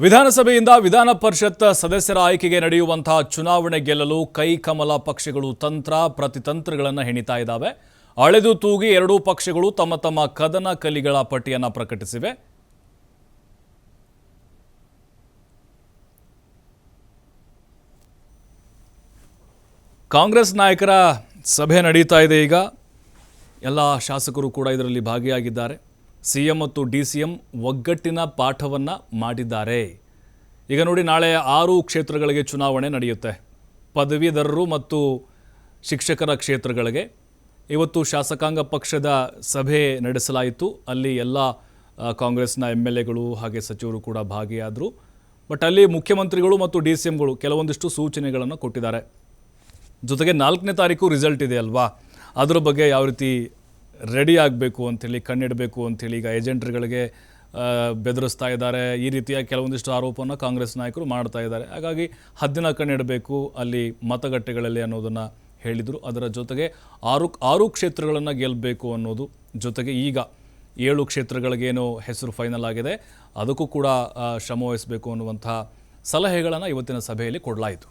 ವಿಧಾನಸಭೆಯಿಂದ ವಿಧಾನ ಪರಿಷತ್ ಸದಸ್ಯರ ಆಯ್ಕೆಗೆ ನಡೆಯುವಂತಹ ಚುನಾವಣೆ ಗೆಲ್ಲಲು ಕೈಕಮಲ ಪಕ್ಷಗಳು ತಂತ್ರ, ಪ್ರತಿತಂತ್ರಗಳನ್ನು ಹೆಣಿತಾ ಇದ್ದಾವೆ ಅಳೆದು ತೂಗಿ ಎರಡೂ ಪಕ್ಷಗಳು ತಮ್ಮ ತಮ್ಮ ಕದನ ಕಲಿಗಳ ಪಟ್ಟಿಯನ್ನು ಪ್ರಕಟಿಸಿವೆ. ಕಾಂಗ್ರೆಸ್ ನಾಯಕರ ಸಭೆ ನಡೀತಾ ಇದೆ ಈಗ. ಎಲ್ಲ ಶಾಸಕರು ಕೂಡ ಇದರಲ್ಲಿ ಭಾಗಿಯಾಗಿದ್ದಾರೆ. ಸಿ ಎಂ ಮತ್ತು ಡಿ ಸಿ ಒಗ್ಗಟ್ಟಿನ ಪಾಠವನ್ನು ಮಾಡಿದ್ದಾರೆ. ಈಗ ನೋಡಿ, ನಾಳೆ ಆರು ಕ್ಷೇತ್ರಗಳಿಗೆ ಚುನಾವಣೆ ನಡೆಯುತ್ತೆ. ಪದವೀಧರರು ಮತ್ತು ಶಿಕ್ಷಕರ ಕ್ಷೇತ್ರಗಳಿಗೆ. ಇವತ್ತು ಶಾಸಕಾಂಗ ಪಕ್ಷದ ಸಭೆ ನಡೆಸಲಾಯಿತು. ಅಲ್ಲಿ ಎಲ್ಲ ಕಾಂಗ್ರೆಸ್ನ ಎಂ ಎಲ್ ಎಗಳು ಹಾಗೆ ಸಚಿವರು ಕೂಡ ಭಾಗಿಯಾದರು. ಬಟ್ ಅಲ್ಲಿ ಮುಖ್ಯಮಂತ್ರಿಗಳು ಮತ್ತು ಡಿ ಸಿ ಎಂಗಳು ಕೆಲವೊಂದಿಷ್ಟು ಸೂಚನೆಗಳನ್ನು ಕೊಟ್ಟಿದ್ದಾರೆ. ಜೊತೆಗೆ ನಾಲ್ಕನೇ ತಾರೀಕು ರಿಸಲ್ಟ್ ಇದೆ ಅಲ್ವಾ? ಅದರ ಬಗ್ಗೆ ಯಾವ ರೀತಿ ರೆಡಿ ಆಗಬೇಕು ಅಂಥೇಳಿ ಕಣ್ಣಿಡಬೇಕು ಅಂಥೇಳಿ ಈಗ ಏಜೆಂಟ್ರುಗಳಿಗೆ ಬೆದರಿಸ್ತಾ ಇದ್ದಾರೆ. ಈ ರೀತಿಯ ಕೆಲವೊಂದಿಷ್ಟು ಆರೋಪವನ್ನು ಕಾಂಗ್ರೆಸ್ ನಾಯಕರು ಮಾಡ್ತಾ ಇದ್ದಾರೆ. ಹಾಗಾಗಿ ಹದ್ದಿನ ಕಣ್ಣಿಡಬೇಕು ಅಲ್ಲಿ ಮತಗಟ್ಟೆಗಳಲ್ಲಿ ಅನ್ನೋದನ್ನು ಹೇಳಿದರು. ಅದರ ಜೊತೆಗೆ ಆರು ಆರು ಕ್ಷೇತ್ರಗಳನ್ನು ಗೆಲ್ಲಬೇಕು ಅನ್ನೋದು ಜೊತೆಗೆ ಈಗ ಏಳು ಕ್ಷೇತ್ರಗಳಿಗೇನು ಹೆಸರು ಫೈನಲ್ ಆಗಿದೆ. ಅದಕ್ಕೂ ಕೂಡ ಶ್ರಮವಹಿಸಬೇಕು ಅನ್ನುವಂಥ ಸಲಹೆಗಳನ್ನು ಇವತ್ತಿನ ಸಭೆಯಲ್ಲಿ ಕೊಡಲಾಯಿತು.